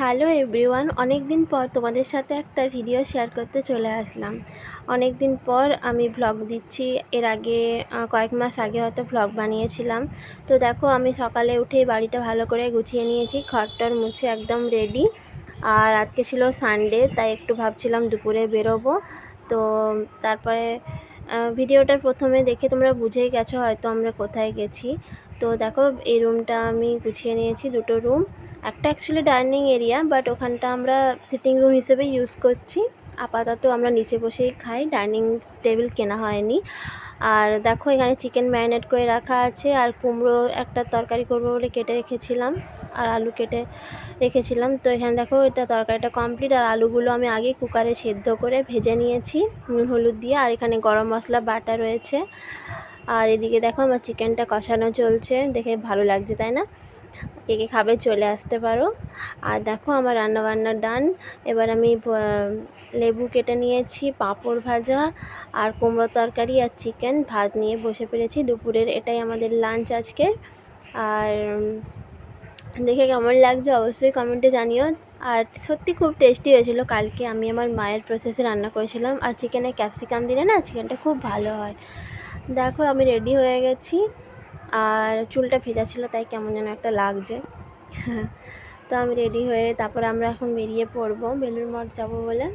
Hello everyone অনেক দিন পর তোমাদের সাথে একটা ভিডিও শেয়ার করতে চলে আসলাম। অনেক দিন পর আমি ভ্লগ দিচ্ছি, এর আগে কয়েক মাস আগে হয়তো ভ্লগ বানিয়েছিলাম। তো দেখো, আমি সকালে উঠেই বাড়িটা ভালো করে গুছিয়ে নিয়েছি খড়টর মুছে একদম রেডি আর আজকে ছিল সানডে তাই একটু ভাবছিলাম দুপুরে বেরোবো। তো তারপরে ভিডিওটার প্রথমে দেখে তোমরা বুঝেই গেছো হয়তো আমরা কোথায় গেছি। তো দেখো, এই রুমটা আমি গুছিয়ে নিয়েছি, দুটো রুম একটা অ্যাকচুয়ালি ডাইনিং এরিয়া বাট ওখানটা আমরা সিটিং রুম হিসেবে ইউজ করছি। আপাতত আমরা নিচে বসেই খাই ডাইনিং টেবিল কেনা হয়নি। আর দেখো এখানে চিকেন ম্যারিনেট করে রাখা আছে, আর কুমড়ো একটা তরকারি করব বলে কেটে রেখেছিলাম, আর আলু কেটে রেখেছিলাম। তো এখানে দেখো এটা তরকারিটা কমপ্লিট আর আলুগুলো আমি আগে কুকারে সেদ্ধ করে ভেজে নিয়েছি, নুন, হলুদ দিয়ে, আর এখানে গরম মশলা বাটা রয়েছে। আর এদিকে দেখো আমার চিকেনটা কষানো চলছে, দেখে ভালো লাগছে, তাই না? কে কে খাবে চলে আসতে পারো। আর দেখো আমার রান্নাবান্না ডান। এবার আমি লেবু কেটে নিয়েছি, পাঁপড় ভাজা, আর কুমড়ো তরকারি আর চিকেন ভাত নিয়ে বসে পেরেছি। দুপুরের এটাই আমাদের লাঞ্চ আজকের। আর দেখে কেমন লাগছে অবশ্যই কমেন্টে জানিও। আর সত্যি খুব টেস্টি হয়েছিল। কালকে আমি আমার মায়ের প্রসেসে রান্না করেছিলাম। আর চিকেনে ক্যাপসিকাম দিলে না চিকেনটা খুব ভালো হয়। দেখো আমি রেডি হয়ে গেছি। আর চুলটা ভেজা ছিল, তাই কেমন যেন একটা লাগছে। তো আমি রেডি হয়ে তারপর আমরা এখন বেরিয়ে পড়ব বেলুর মঠ যাব বলে।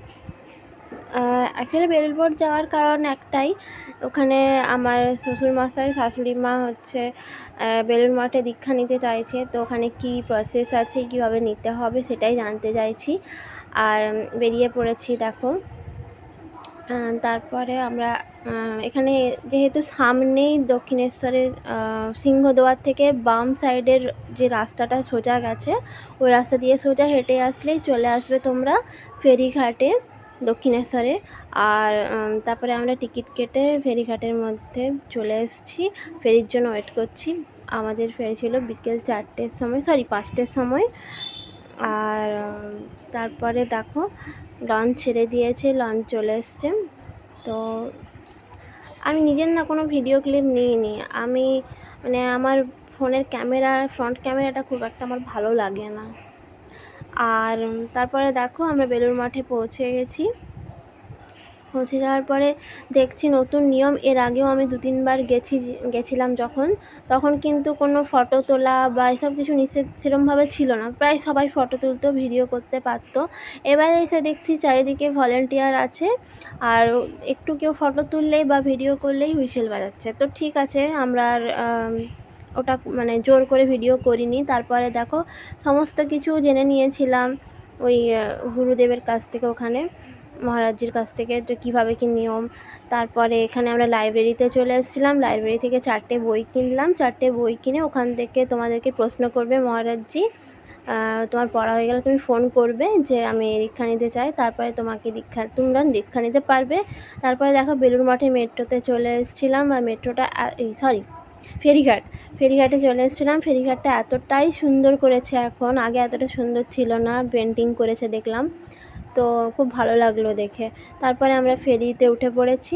অ্যাকচুয়ালি বেলুর মঠ যাওয়ার কারণ একটাই, ওখানে আমার শ্বশুরমশাই, শাশুড়ি মা হচ্ছে বেলুর মঠে দীক্ষা নিতে চাইছে। তো ওখানে কি প্রসেস আছে, কীভাবে নিতে হবে সেটাই জানতে চাইছি। আর বেরিয়ে পড়েছি, দেখো। তারপরে আমরা এখানে যেহেতু সামনেই দক্ষিণেশ্বরের সিংহদুয়ার থেকে বাম সাইডের যে রাস্তাটা সোজা গেছে, ওই রাস্তা দিয়ে সোজা হেঁটে আসলেই চলে আসবে তোমরা ফেরিঘাটে দক্ষিণেশ্বরে। আর তারপরে আমরা টিকিট কেটে ফেরিঘাটের মধ্যে চলে এসেছি। ফেরির জন্য ওয়েট করছি। আমাদের ফেরি ছিল বিকেল চারটের সময় সরি পাঁচটের সময়। আর তারপরে দেখো লঞ্চ ছেড়ে দিয়েছে লঞ্চ চলে এসছে। তো আমি নিজের না কোনো ভিডিও ক্লিপ নিইনি। আমি মানে আমার ফোনের ক্যামেরা ফ্রন্ট ক্যামেরাটা খুব একটা আমার ভালো লাগে না। আর তারপরে দেখো আমরা বেলুর মাঠে পৌঁছে গেছি। পৌঁছে যাওয়ার পরে দেখছি নতুন নিয়ম। এর আগেও আমি দু তিনবার গেছি, গেছিলাম যখন। তখন কিন্তু কোনো ফটো তোলা বা এসব কিছু নিষেধ সেরমভাবে ছিল না। প্রায় সবাই ফটো তুলতো ভিডিও করতে পারতো। এবারে এসে দেখছি চারিদিকে ভলেন্টিয়ার আছে। আর একটু কেউ ফটো তুললেই বা ভিডিও করলেই হুইসেল বাজাচ্ছে। তো ঠিক আছে, আমরা আর ওটা মানে জোর করে ভিডিও করিনি। তারপরে দেখো, সমস্ত কিছু জেনে নিয়েছিলাম ওই গুরুদেবের কাছ থেকে ওখানে। মহারাজজির কাছ থেকে তো কীভাবে কী নিয়ম। তারপরে এখানে আমরা লাইব্রেরিতে চলে এসেছিলাম। লাইব্রেরি থেকে চারটে বই কিনলাম। চারটে বই কিনে ওখান থেকে তোমাদেরকে প্রশ্ন করবে, মহারাজজি তোমার পড়া হয়ে গেলে তুমি ফোন করবে যে আমি দীক্ষা নিতে চাই। তারপরে তোমাকে দীক্ষা, তোমরা দীক্ষা নিতে পারবে। তারপরে দেখো বেলুর মাঠে মেট্রোতে চলে এসেছিলাম। আর মেট্রোটা সরি ফেরিঘাট। ফেরিঘাটে চলে এসেছিলাম। ফেরিঘাটটা এতটাই সুন্দর করেছে এখন। আগে এতটা সুন্দর ছিল না। পেন্টিং করেছে দেখলাম। তো খুব ভালো লাগল দেখে। তারপরে আমরা ফেরিতে উঠে পড়েছি।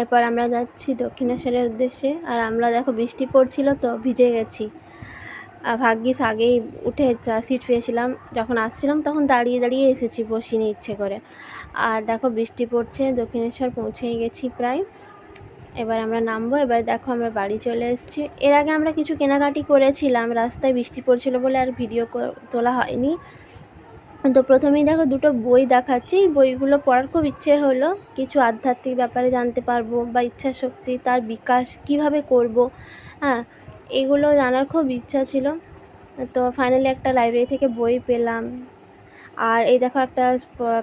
এরপর আমরা যাচ্ছি দক্ষিণেশ্বরের উদ্দেশ্যে। আর আমরা দেখো বৃষ্টি পড়ছিল তো, ভিজে গেছি। আর ভাগ্যিস আগেই উঠে সিট পেয়েছিলাম। যখন আসছিলাম তখন দাঁড়িয়ে দাঁড়িয়ে এসেছি, বসিনি ইচ্ছে করে। আর দেখো বৃষ্টি পড়ছে, দক্ষিণেশ্বর পৌঁছেই গেছি প্রায়। এবার আমরা নামবো, এবার দেখো আমরা বাড়ি চলে এসেছি। এর আগে আমরা কিছু কেনাকাটি করেছিলাম, রাস্তায় বৃষ্টি পড়ছিল বলে আর ভিডিও তোলা হয়নি। তো প্রথমেই দেখো দুটো বই দেখাচ্ছি। বইগুলো পড়ার খুব ইচ্ছে হলো। কিছু আধ্যাত্মিক ব্যাপারে জানতে পারব বা ইচ্ছা শক্তি তার বিকাশ, কীভাবে করব হ্যাঁ এগুলো জানার খুব ইচ্ছা ছিল। তো ফাইনালি একটা লাইব্রেরি থেকে বই পেলাম। আর এই দেখো একটা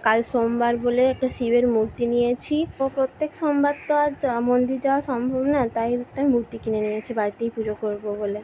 কাল সোমবার বলে একটা শিবের মূর্তি নিয়েছি। ও প্রত্যেক সোমবার তো আর মন্দির যাওয়া সম্ভব না, তাই একটা মূর্তি কিনে নিয়েছি, বাড়িতেই পুজো করব বলে।